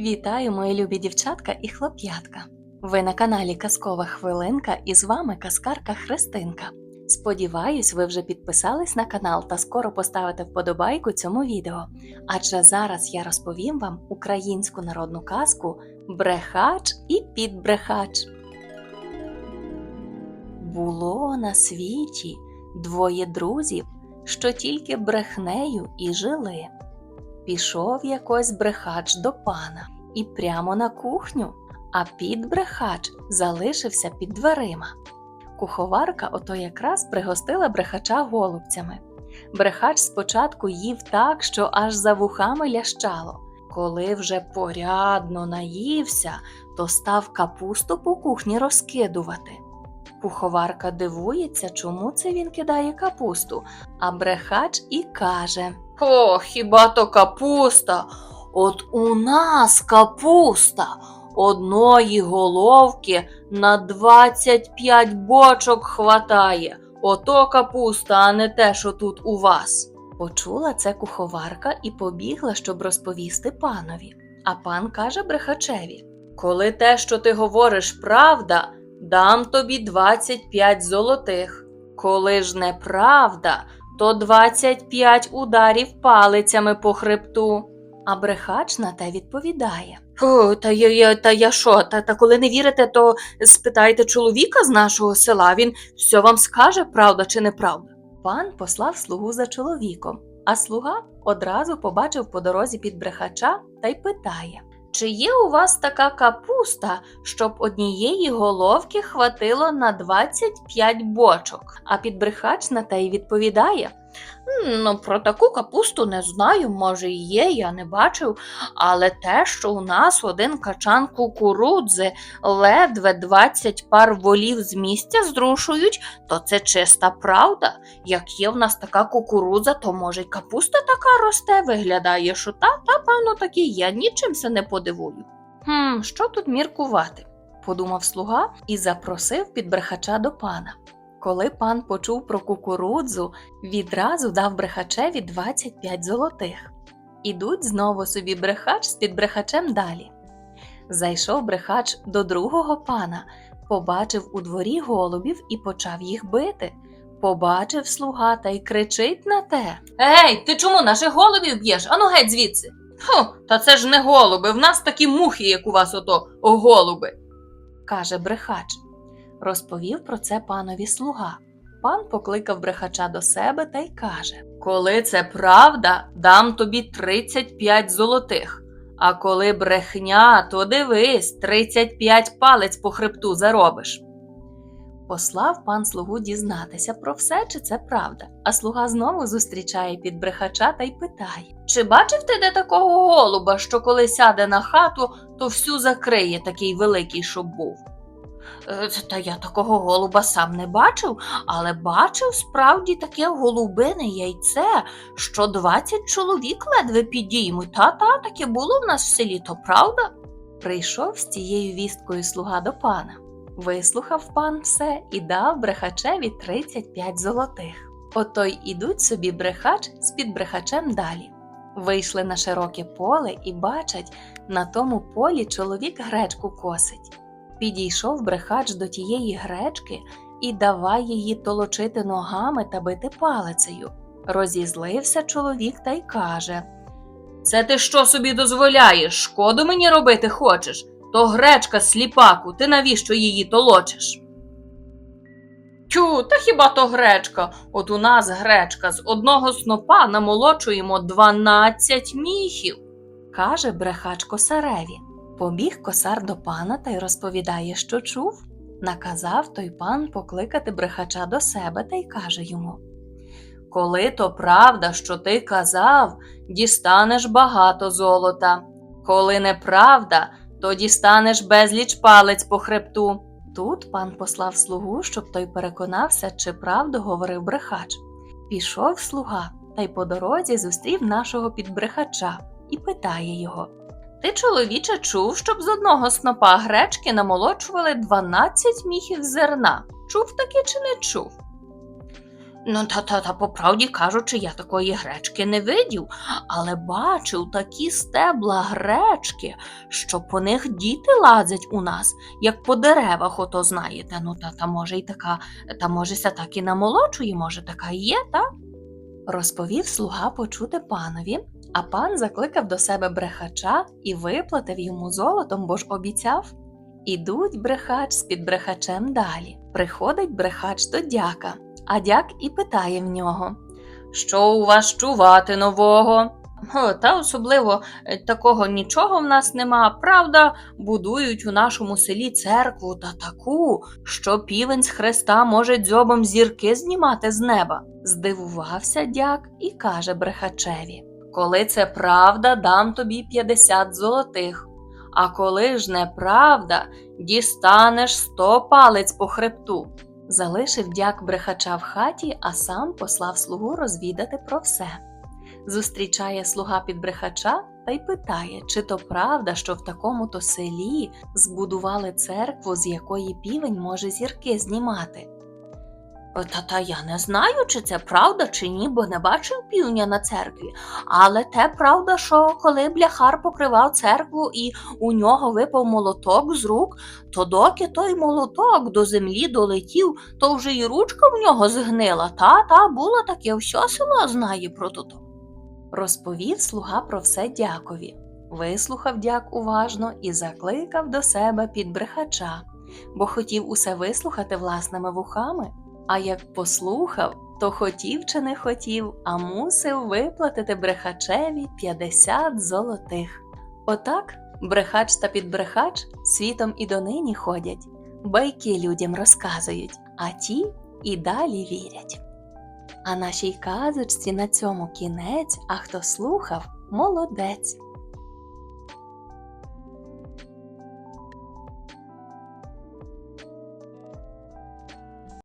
Вітаю, мої любі дівчатка і хлоп'ятка. Ви на каналі Казкова Хвилинка і з вами казкарка Христинка. Сподіваюсь, ви вже підписались на канал та скоро поставите вподобайку цьому відео. Адже зараз я розповім вам українську народну казку Брехач і підбрехач. Було на світі двоє друзів, що тільки брехнею і жили. Пішов якось брехач до пана і прямо на кухню, а підбрехач залишився під дверима. Куховарка ото якраз пригостила брехача голубцями. Брехач спочатку їв так, що аж за вухами лящало. Коли вже порядно наївся, то став капусту по кухні розкидувати. Куховарка дивується, чому це він кидає капусту, а брехач і каже: О, хіба то капуста? От у нас капуста. Одної головки на 25 бочок хватає. Ото капуста, а не те, що тут у вас. Почула це куховарка і побігла, щоб розповісти панові. А пан каже брехачеві: Коли те, що ти говориш, правда, дам тобі 25 золотих. Коли ж неправда, то 25 ударів палицями по хребту. А брехач на те відповідає: Фу, та я, я, та я що? Та, та коли не вірите, то спитайте чоловіка з нашого села, він все вам скаже, правда чи неправда. Пан послав слугу за чоловіком, а слуга одразу побачив по дорозі під брехача та й питає: Чи є у вас така капуста, щоб однієї головки хватило на 25 бочок? А підбрехач на те й відповідає: Ну, про таку капусту не знаю, може і є, я не бачив, але те, що у нас один качан кукурудзи ледве 20 пар волів з місця зрушують, то це чиста правда. Як є в нас така кукурудза, то може й капуста така росте, виглядає, що та, та певно таки я нічим се не подивую. Хм, що тут міркувати? подумав слуга і запросив підбрехача до пана. Коли пан почув про кукурудзу, відразу дав брехачеві 25 золотих. Ідуть знову собі брехач з підбрехачем далі. Зайшов брехач до другого пана, побачив у дворі голубів і почав їх бити. Побачив слуга та й кричить на те. Ей, ти чому наших голубів б'єш? Ану геть звідси. Ху, та це ж не голуби, в нас такі мухи, як у вас ото голуби, каже брехач. Розповів про це панові слуга. Пан покликав брехача до себе та й каже: Коли це правда, дам тобі 35 золотих. А коли брехня, то дивись, 35 палець по хребту заробиш. Послав пан слугу дізнатися про все, чи це правда, а слуга знову зустрічає під брехача та й питає: Чи бачив ти де такого голуба, що коли сяде на хату, то всю закриє такий великий, щоб був? «Е, Та я такого голуба сам не бачив, але бачив справді таке голубине яйце, що 20 чоловік ледве підіймуть. Та-та, таке було в нас в селі, то правда? Прийшов з цією вісткою слуга до пана. Вислухав пан все і дав брехачеві 35 золотих. Ото й ідуть собі брехач з під брехачем далі. Вийшли на широке поле і бачать, на тому полі чоловік гречку косить. Підійшов брехач до тієї гречки і давай її толочити ногами та бити палицею. Розізлився чоловік та й каже: Це ти що собі дозволяєш? Шкоду мені робити хочеш? То гречка сліпаку, ти навіщо її толочиш? Тю, та хіба то гречка? От у нас гречка з одного снопа намолочуємо 12 міхів, каже брехач косареві. Побіг косар до пана та й розповідає, що чув. Наказав той пан покликати брехача до себе та й каже йому: Коли то правда, що ти казав, дістанеш багато золота. Коли неправда, то дістанеш безліч палець по хребту. Тут пан послав слугу, щоб той переконався, чи правду говорив брехач. Пішов слуга та й по дорозі зустрів нашого підбрехача і питає його. Ти, чоловіче, чув, щоб з одного снопа гречки намолочували 12 міхів зерна. Чув таки чи не чув? Ну, та та та по правді кажучи, я такої гречки не видів, але бачив такі стебла гречки, що по них діти лазять у нас, як по деревах, ото знаєте. Ну, та та може й така, та може ся так і намолочує, може, така і є, та? Розповів слуга почути панові, а пан закликав до себе брехача і виплатив йому золотом, бо ж обіцяв. Ідуть брехач з під брехачем далі. Приходить брехач до дяка, а дяк і питає в нього: Що у вас чувати нового? Та особливо е, такого нічого в нас нема. Правда, будують у нашому селі церкву та таку, що півень з хреста може дзьобом зірки знімати з неба. Здивувався дяк і каже брехачеві: Коли це правда, дам тобі 50 золотих. А коли ж неправда, дістанеш сто палець по хребту. Залишив дяк брехача в хаті, а сам послав слугу розвідати про все. Зустрічає слуга під брехача та й питає, чи то правда, що в такому то селі збудували церкву, з якої півень може зірки знімати. Та та я не знаю, чи це правда, чи ні, бо не бачив півня на церкві. Але те правда, що коли бляхар покривав церкву і у нього випав молоток з рук, то доки той молоток до землі долетів, то вже і ручка в нього згнила. Та та було таке, все село знає про то. Розповів слуга про все дякові. Вислухав дяк уважно і закликав до себе під брехача, бо хотів усе вислухати власними вухами. А як послухав, то хотів чи не хотів, а мусив виплатити брехачеві 50 золотих. Отак брехач та підбрехач світом і донині ходять, байки людям розказують, а ті і далі вірять. А нашій казочці на цьому кінець, а хто слухав, молодець.